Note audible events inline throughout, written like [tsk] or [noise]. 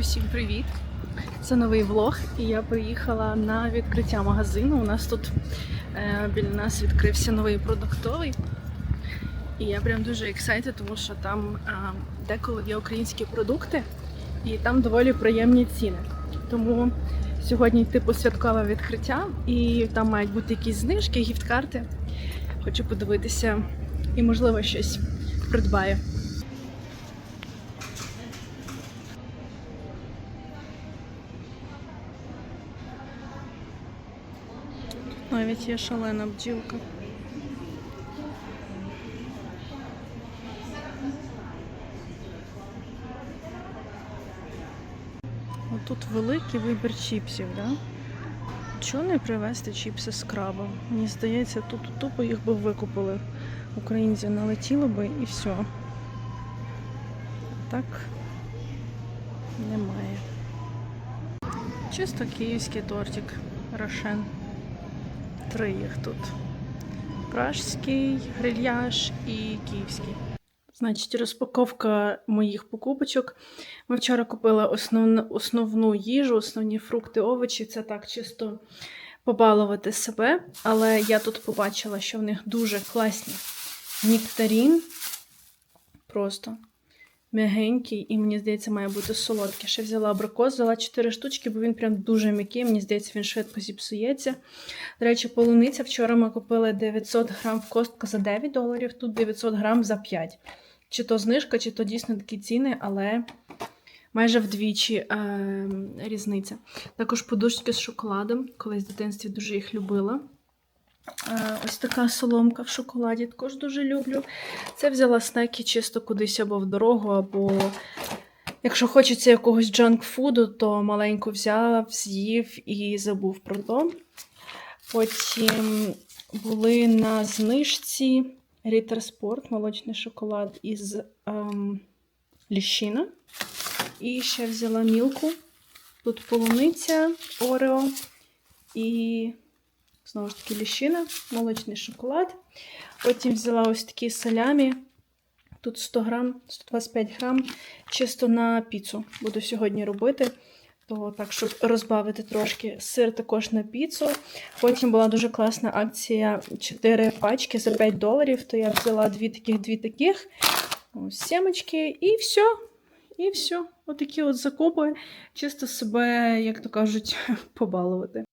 Усім привіт! Це новий влог, і я приїхала на відкриття магазину. У нас тут е, біля нас відкрився новий продуктовий. І я прям дуже ексайти, тому що там е, деколи є українські продукти, і там доволі приємні ціни. Тому сьогодні типу святкове відкриття, і там мають бути якісь знижки, гіфт-карти. Хочу подивитися і, можливо, щось придбаю. Навіть є шалена бджілка. Отут великий вибір чіпсів, да? Чого не привезти чіпси з крабом? Мені здається, тут тупо їх би викупили. Українці налетіло би і все. Так немає. Чисто київський тортик. Рошен. Три їх тут. Пражський, грильяж і київський. Значить, розпаковка моїх покупочок. Ми вчора купили основну, основну їжу, основні фрукти, овочі. Це так чисто побалувати себе. Але я тут побачила, що в них дуже класні нектарін. Просто м'ягенький, і мені здається, має бути солодкий. Ще взяла абрикос, взяла 4 штучки, бо він прям дуже м'який. Мені здається, він швидко зіпсується. До речі, полуниця. Вчора ми купили 900 грам в костка за 9 доларів, тут 900 грам за 5. Чи то знижка, чи то дійсно такі ціни, але майже вдвічі е, різниця. Також подушки з шоколадом. Колись в дитинстві дуже їх любила. Е, Ось така соломка в шоколаді також дуже люблю. Це взяла снеки чисто кудись або в дорогу, або якщо хочеться якогось джанк-фуду, то маленьку взяв, з'їв і забув про то. Потім були на знижці Ritter Sport, молочний шоколад із ем, ліщина. І ще взяла мілку. Тут полуниця, Орео і знову ж таки ліщина, молочний шоколад. Потім взяла ось такі салямі. Тут 100 грам, 125 грам, чисто на піцу буду сьогодні робити. То так, щоб розбавити трошки сир також на піцу. Потім була дуже класна акція 4 пачки за 5 доларів. То я взяла дві таких, дві таких. Ось сімочки, і все. І все. Отакі от закупи. Чисто себе, як то кажуть, [laughs] побалувати.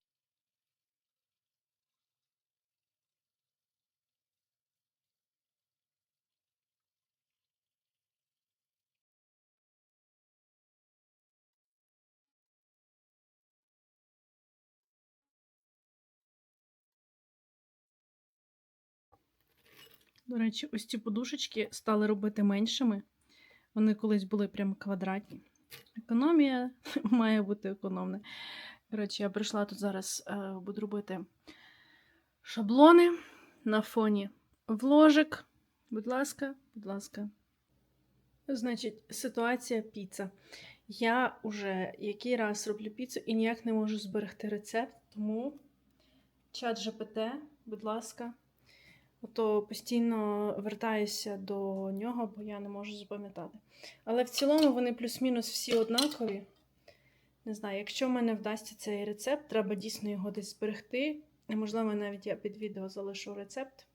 До речі, ось ці подушечки стали робити меншими. Вони колись були прям квадратні. Економія [laughs] має бути економна. Коротше, я прийшла тут зараз, е, буду робити шаблони на фоні вложик. Будь ласка, будь ласка. Значить, ситуація піца. Я вже який раз роблю піцу і ніяк не можу зберегти рецепт, тому чат ЖПТ, будь ласка. Ото постійно вертаюся до нього, бо я не можу запам'ятати. Але в цілому вони плюс-мінус всі однакові. Не знаю, якщо в мене вдасться цей рецепт, треба дійсно його десь зберегти. Можливо, навіть я під відео залишу рецепт,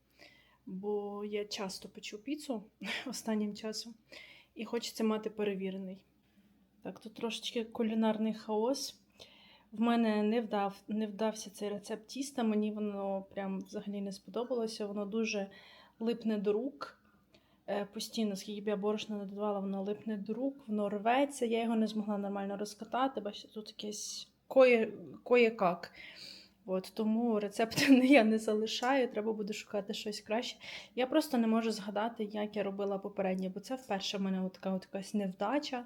бо я часто печу піцу [laughs] останнім часом, і хочеться мати перевірений. Так, тут трошечки кулінарний хаос. В мене не вдав, не вдався цей рецепт тіста, мені воно прям взагалі не сподобалося. Воно дуже липне до рук. Е, Постійно, скільки б я борошна не додавала, воно липне до рук, воно рветься. Я його не змогла нормально розкатати, бачите, тут якесь кое, кое-как. От, тому рецепт [laughs] я не залишаю, треба буде шукати щось краще. Я просто не можу згадати, як я робила попереднє, бо це вперше в мене така якась невдача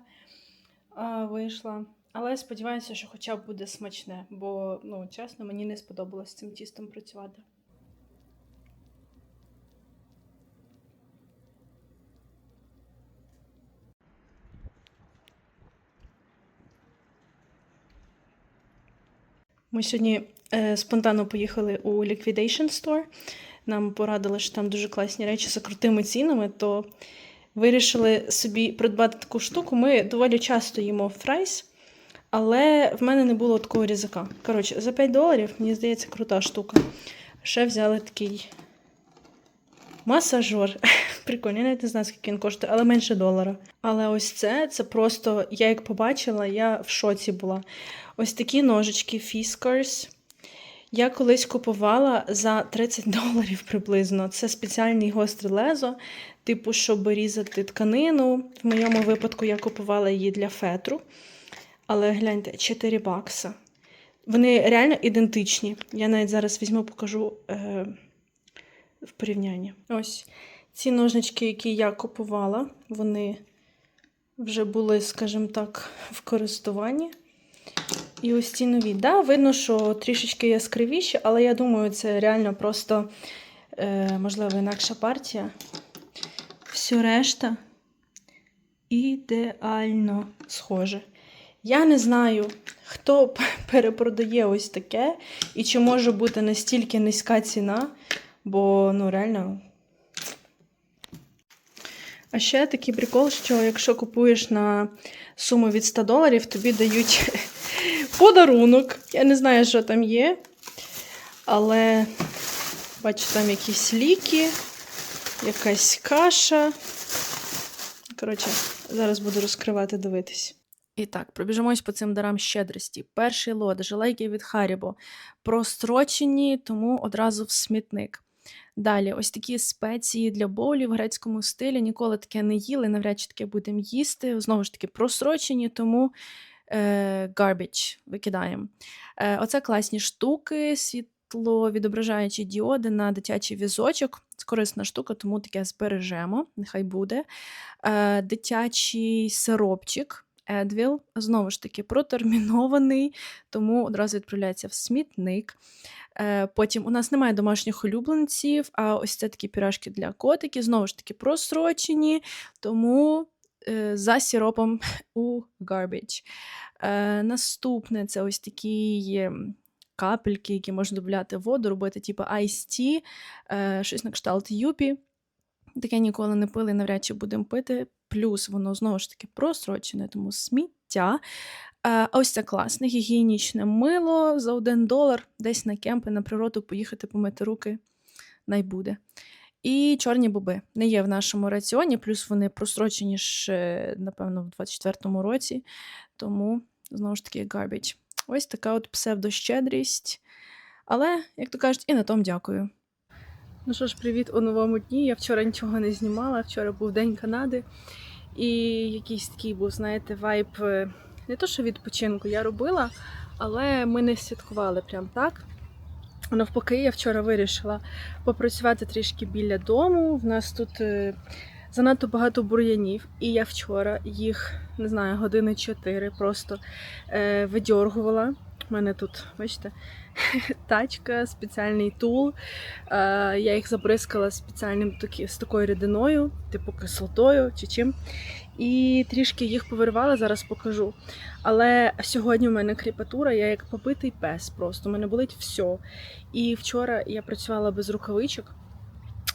а, вийшла. Але сподіваюся, що хоча б буде смачне, бо, ну, чесно, мені не сподобалось цим тістом працювати. Ми сьогодні е, спонтанно поїхали у Liquidation Store. Нам порадили, що там дуже класні речі за крутими цінами, то вирішили собі придбати таку штуку. Ми доволі часто їмо фрайс. Але в мене не було такого різака. Коротше, за 5 доларів, мені здається, крута штука. Ще взяли такий масажер. [laughs] Прикольно, я навіть не знаю, скільки він коштує, але менше долара. Але ось це, це просто, я як побачила, я в шоці була. Ось такі ножички Fiskars. Я колись купувала за 30 [laughs] доларів приблизно. Це спеціальний гостре лезо, типу, щоб різати тканину. В моєму випадку я купувала її для фетру. Але гляньте, 4 бакса. Вони реально ідентичні. Я навіть зараз візьму, покажу е, в порівнянні. Ось ці ножнички, які я купувала, вони вже були, скажімо так, в користуванні. І ось ці нові. Да, видно, що трішечки яскравіші, але я думаю, це реально просто, е, можливо, інакша партія. Все решта ідеально схоже. Я не знаю, хто [laughs] перепродає ось таке, і чи може бути настільки низька ціна, бо ну реально. А ще такий прикол, що якщо купуєш на суму від 100 доларів, тобі дають [laughs] подарунок. Я не знаю, що там є. Але бачу, там якісь ліки, якась каша. Коротше, зараз буду розкривати, дивитись. І так, пробіжимось по цим дарам щедрості. Перший лот жилейки від Харібо. Прострочені, тому одразу в смітник. Далі, ось такі спеції для боулів в грецькому стилі. Ніколи таке не їли, навряд чи таке будемо їсти. Знову ж таки, просрочені, тому е, garbage викидаємо. Е, оце класні штуки, світловідображаючі діоди на дитячий візочок. Корисна штука, тому таке збережемо, нехай буде. Е, дитячий сиропчик. Едвіл, знову ж таки, протермінований, тому одразу відправляється в смітник. Е, Потім у нас немає домашніх улюбленців, а ось це такі пірашки для котиків, знову ж таки, просрочені, тому е, за сіропом [laughs] у garbage. Е, Наступне це ось такі капельки, які можна додати воду, робити типу Ice Tea, щось на кшталт юпі. Таке ніколи не пили, навряд чи будемо пити. Плюс воно знову ж таки просрочене, тому сміття. А ось це класне гігієнічне мило за один долар, десь на кемпи, на природу поїхати помити руки найбуде. І чорні боби не є в нашому раціоні, плюс вони просрочені ще, напевно, в 24-му році. Тому, знову ж таки, garbage. Ось така от псевдощедрість. Але, як то кажуть, і на тому дякую. Ну що ж, привіт у новому дні. Я вчора нічого не знімала. Вчора був День Канади, і якийсь такий був, знаєте, вайб е, не то, що відпочинку я робила, але ми не святкували прям так. Навпаки, я вчора вирішила попрацювати трішки біля дому. В нас тут е, занадто багато бур'янів, і я вчора їх не знаю, години чотири просто е, видьоргувала. У мене тут, бачите, [laughs] тачка, спеціальний тул. Е, я їх забризкала спеціальним з такою рідиною, типу кислотою чи чим. І трішки їх повирвала, зараз покажу. Але сьогодні в мене кріпатура, я як побитий пес просто. У мене болить все. І вчора я працювала без рукавичок,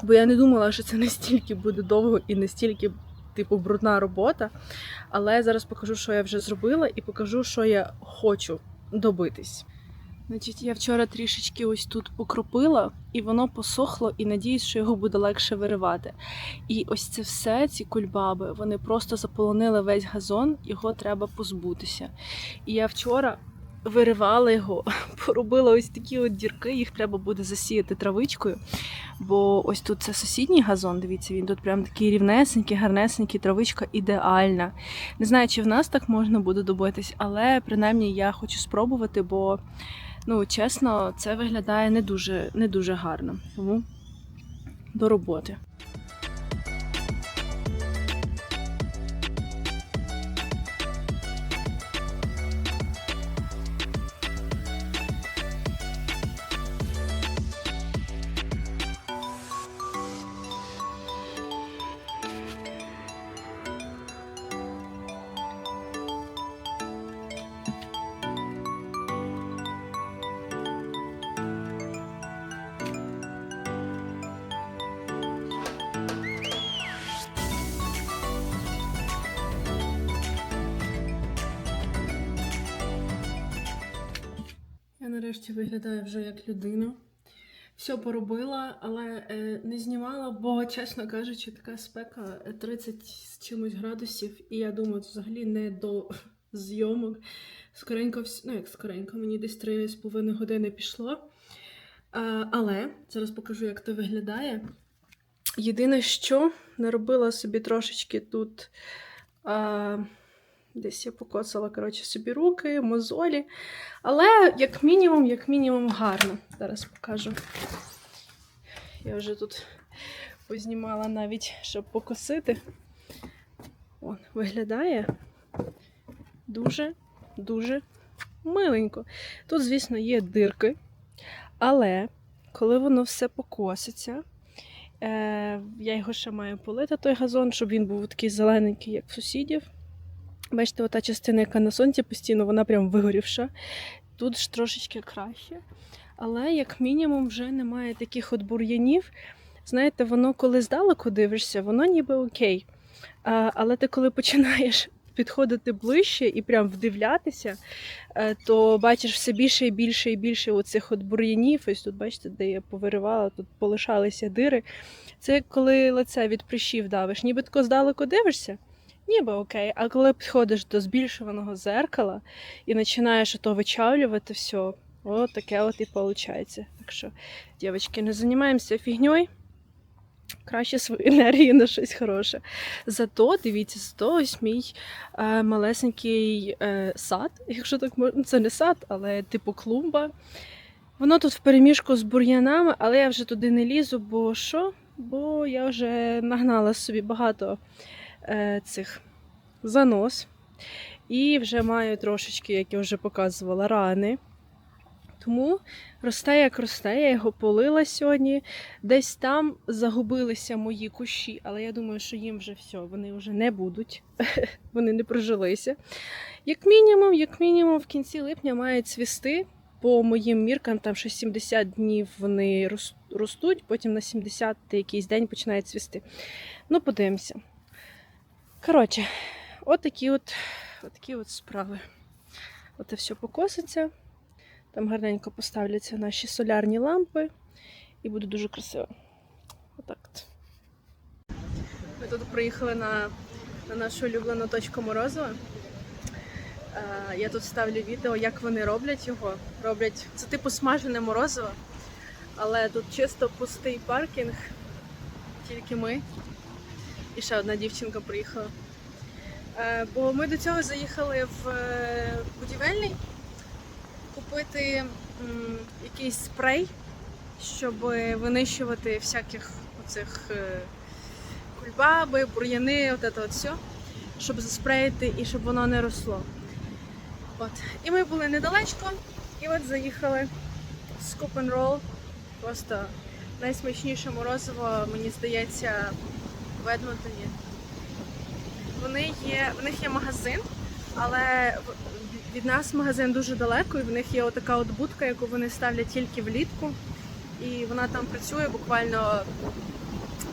бо я не думала, що це настільки буде довго і настільки, типу, брудна робота. Але зараз покажу, що я вже зробила, і покажу, що я хочу добитись. Значить, я вчора трішечки ось тут покропила, і воно посохло, і надіюсь, що його буде легше виривати. І ось це все, ці кульбаби, вони просто заполонили весь газон, його треба позбутися. І я вчора виривала його, [laughs] поробила ось такі от дірки, їх треба буде засіяти травичкою. Бо ось тут це сусідній газон, дивіться, він тут прям такий рівнесенький, гарнесенький, травичка ідеальна. Не знаю, чи в нас так можна буде добитись, але принаймні я хочу спробувати, бо ну чесно, це виглядає не дуже, не дуже гарно. Тому до роботи. Нарешті виглядаю вже як людина. Все поробила, але е, не знімала, бо, чесно кажучи, така спека е, 30 з чимось градусів, і я думаю, це взагалі не до зйомок. Скоренько, ну як скоренько, мені десь 3,5 години пішло. А, але зараз покажу, як це виглядає. Єдине, що наробила собі трошечки тут. А, десь я покоцала коротше, собі руки, мозолі. Але, як мінімум, як мінімум, гарно. Зараз покажу. Я вже тут познімала навіть, щоб покосити. Вон, виглядає дуже, дуже миленько. Тут, звісно, є дирки, але коли воно все покоситься, е, я його ще маю полити, той газон, щоб він був такий зелененький, як в сусідів. Бачите, ота частина, яка на сонці постійно, вона прям вигорівша. Тут ж трошечки краще. Але, як мінімум, вже немає таких от бур'янів. Знаєте, воно коли здалеку дивишся, воно ніби окей. А, але ти коли починаєш підходити ближче і прям вдивлятися, е, то бачиш все більше і більше і більше оцих от бур'янів. Ось тут, бачите, де я повиривала, тут полишалися дири. Це коли лице від прищів давиш, ніби тако здалеку дивишся. Ніби окей, а коли підходиш до збільшуваного зеркала і починаєш ото вичавлювати все, от таке от і виходить. Так що, дівчатки, не займаємося фігньою. Краще свою [laughs] енергію на щось хороше. Зато, дивіться, зато ось мій е, малесенький е, сад, якщо так можна, це не сад, але типу клумба. Воно тут в переміжку з бур'янами, але я вже туди не лізу, бо що? Бо я вже нагнала собі багато цих занос. І вже маю трошечки, як я вже показувала, рани. Тому росте як росте, я його полила сьогодні. Десь там загубилися мої кущі, але я думаю, що їм вже все, вони вже не будуть, [laughs] вони не прожилися. Як мінімум, як мінімум, в кінці липня мають цвісти. По моїм міркам, там ще 70 днів вони ростуть, потім на 70 якийсь день починають цвісти. Ну, подивимося. Коротше, от такі от, от такі от справи. Оце все покоситься. Там гарненько поставляться наші солярні лампи і буде дуже красиво. Отак. от. Ми тут приїхали на, на нашу улюблену точку Морозова. Е, Я тут ставлю відео, як вони роблять його. Роблять це типу смажене морозиво, але тут чисто пустий паркінг, тільки ми. І ще одна дівчинка приїхала. Е, Бо ми до цього заїхали в е, будівельний купити якийсь спрей, щоб винищувати всяких оцих е, кульбаби, бур'яни, от це от все, щоб заспреїти і щоб воно не росло. От. І ми були недалечко, і от заїхали and Roll. Просто найсмачніше морозиво, мені здається, в Едмонтоні. Вони є, в них є магазин, але від нас магазин дуже далеко, і в них є отака от будка, яку вони ставлять тільки влітку. І вона там працює буквально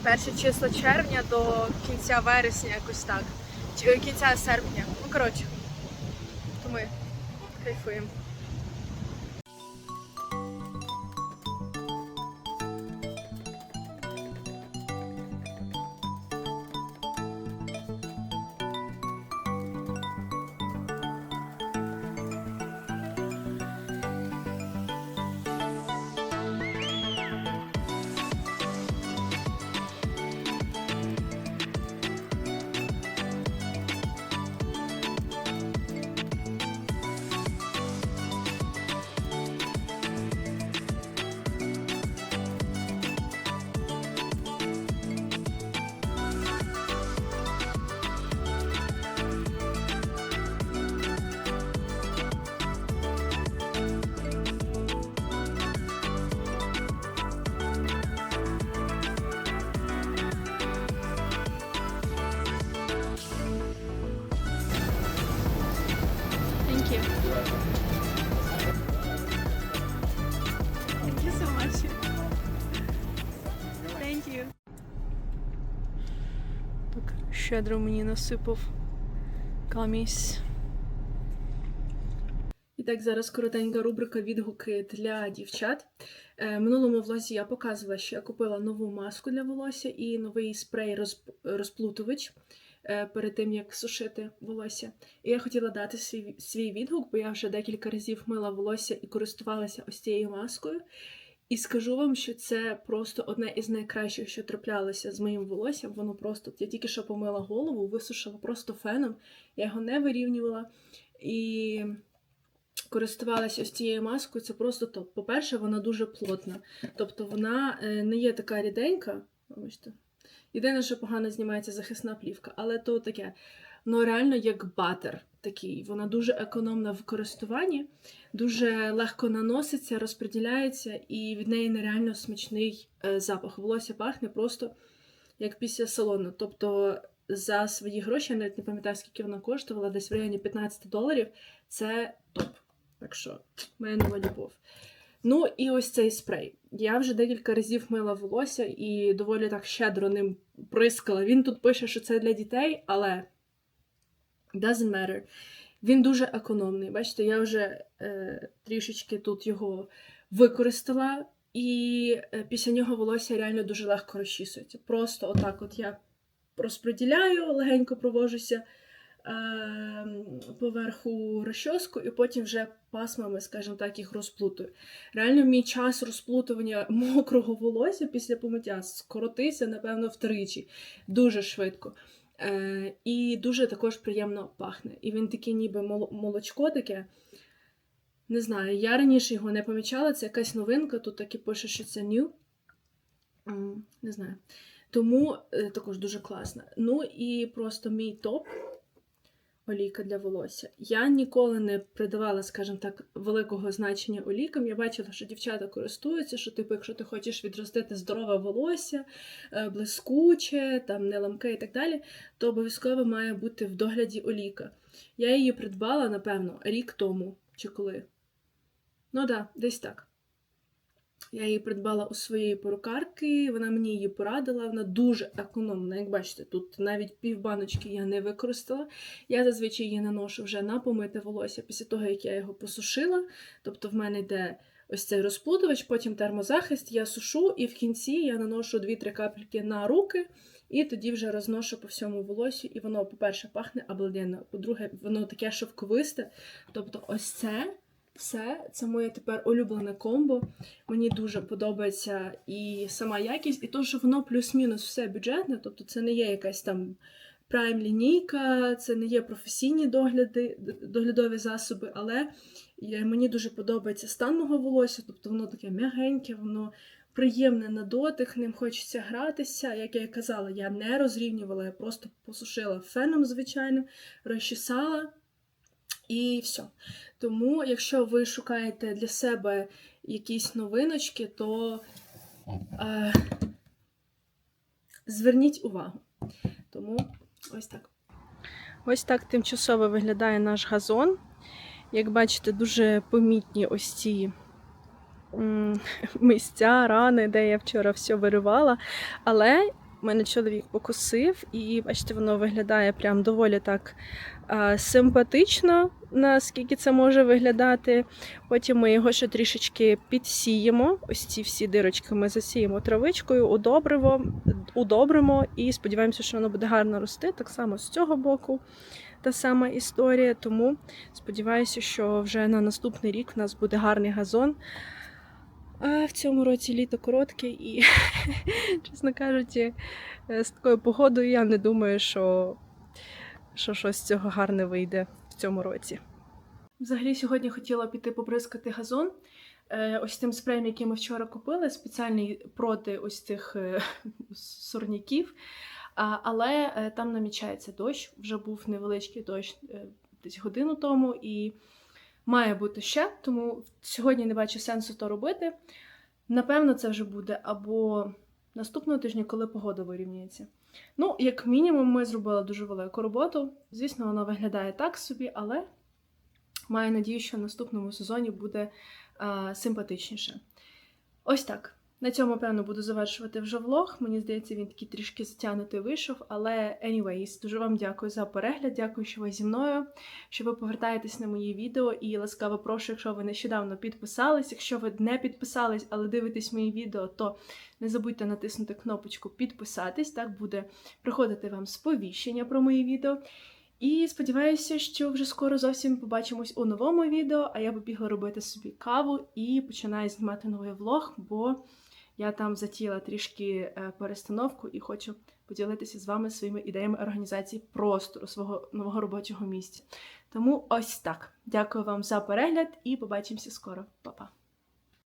перше число червня до кінця вересня, якось так. Чи кінця серпня. Ну, коротше, то ми кайфуємо. Щедро мені насипав камісь. І так, зараз коротенька рубрика відгуки для дівчат. Е, минулому влозі я показувала, що я купила нову маску для волосся і новий спрей розплутувач е, перед тим, як сушити волосся. І я хотіла дати свій відгук, бо я вже декілька разів мила волосся і користувалася ось цією маскою. І скажу вам, що це просто одне із найкращих, що траплялося з моїм волоссям. Воно просто я тільки що помила голову, висушила просто феном, я його не вирівнювала. І користувалася ось цією маскою, це просто топ. По-перше, вона дуже плотна. Тобто вона е, не є така ріденька. Єдине, що погано знімається захисна плівка, але то таке. Ну, реально як батер такий. Вона дуже економна в користуванні, дуже легко наноситься, розподіляється, і від неї нереально смачний е, запах. Волосся пахне просто як після салону. Тобто за свої гроші, я навіть не пам'ятаю, скільки вона коштувала, десь в районі 15 доларів. Це топ. Так що, [tsk] моя нова любов. Ну і ось цей спрей. Я вже декілька разів мила волосся і доволі так щедро ним прискала. Він тут пише, що це для дітей, але doesn't matter. Він дуже економний. Бачите, я вже е, трішечки тут його використала, і е, після нього волосся реально дуже легко розчісується. Просто отак от я розподіляю, легенько провожуся е, поверху розчоску, і потім вже пасмами, скажімо так, їх розплутую. Реально, мій час розплутування [laughs] мокрого волосся після помиття скоротився, напевно, втричі. Дуже швидко. Е, і дуже також приємно пахне. І він такий, ніби молочко таке. Не знаю, я раніше його не помічала, це якась новинка, тут так і пише, що це new. Не знаю. Тому е, також дуже класно. Ну і просто мій топ олійка для волосся. Я ніколи не придавала, скажімо так, великого значення олійкам. Я бачила, що дівчата користуються, що, типу, якщо ти хочеш відростити здорове волосся, е, блискуче, там не ламке і так далі, то обов'язково має бути в догляді олійка. Я її придбала, напевно, рік тому чи коли. Ну так, да, десь так. Я її придбала у своєї перукарки, вона мені її порадила, вона дуже економна. Як бачите, тут навіть пів баночки я не використала. Я зазвичай її наношу вже на помите волосся після того, як я його посушила. Тобто в мене йде ось цей розплутувач, потім термозахист, я сушу, і в кінці я наношу 2-3 капельки на руки, і тоді вже розношу по всьому волосю. І воно, по-перше, пахне обалденно. По-друге, воно таке шовковисте. Тобто, ось це. Все, це моє тепер улюблене комбо. Мені дуже подобається і сама якість, і то, що воно плюс-мінус все бюджетне, тобто це не є якась там прайм лінійка, це не є професійні догляди, доглядові засоби, але мені дуже подобається стан мого волосся, тобто воно таке м'ягеньке, воно приємне на дотик, ним хочеться гратися. Як я і казала, я не розрівнювала, я просто посушила феном, звичайно, розчесала і все. Тому, якщо ви шукаєте для себе якісь новиночки, то е, зверніть увагу. Тому ось так. Ось так тимчасово виглядає наш газон. Як бачите, дуже помітні ось ці [laughs] місця, рани, де я вчора все виривала. Але мене чоловік покусив, і бачите, воно виглядає прям доволі так а, симпатично, наскільки це може виглядати. Потім ми його ще трішечки підсіємо. Ось ці всі дирочки ми засіємо травичкою, удобриво, удобримо і сподіваємося, що воно буде гарно рости. Так само з цього боку та сама історія. Тому сподіваюся, що вже на наступний рік в нас буде гарний газон. А в цьому році літо коротке і, [laughs] чесно кажучи, е, з такою погодою я не думаю, що, що щось з цього гарне вийде в цьому році. Взагалі, сьогодні хотіла піти побризкати газон. Е, Ось тим спреєм, який ми вчора купили, спеціальний проти ось цих е, [laughs] сорняків. Але там намічається дощ. Вже був невеличкий дощ десь годину тому, і має бути ще, тому сьогодні не бачу сенсу то робити. Напевно, це вже буде або наступного тижня, коли погода вирівнюється. Ну, як мінімум, ми зробили дуже велику роботу. Звісно, вона виглядає так собі, але маю надію, що в наступному сезоні буде а, симпатичніше. Ось так. На цьому, певно, буду завершувати вже влог. Мені здається, він такий трішки затягнутий вийшов. Але anyways, дуже вам дякую за перегляд. Дякую, що ви зі мною, що ви повертаєтесь на мої відео. І ласкаво прошу, якщо ви нещодавно підписались. Якщо ви не підписались, але дивитесь мої відео, то не забудьте натиснути кнопочку підписатись. Так буде приходити вам сповіщення про мої відео. І сподіваюся, що вже скоро зовсім побачимось у новому відео. А я побігла робити собі каву і починаю знімати новий влог, бо я там затіла трішки е, перестановку і хочу поділитися з вами своїми ідеями організації простору свого нового робочого місця. Тому ось так. Дякую вам за перегляд і побачимося скоро. Па-па!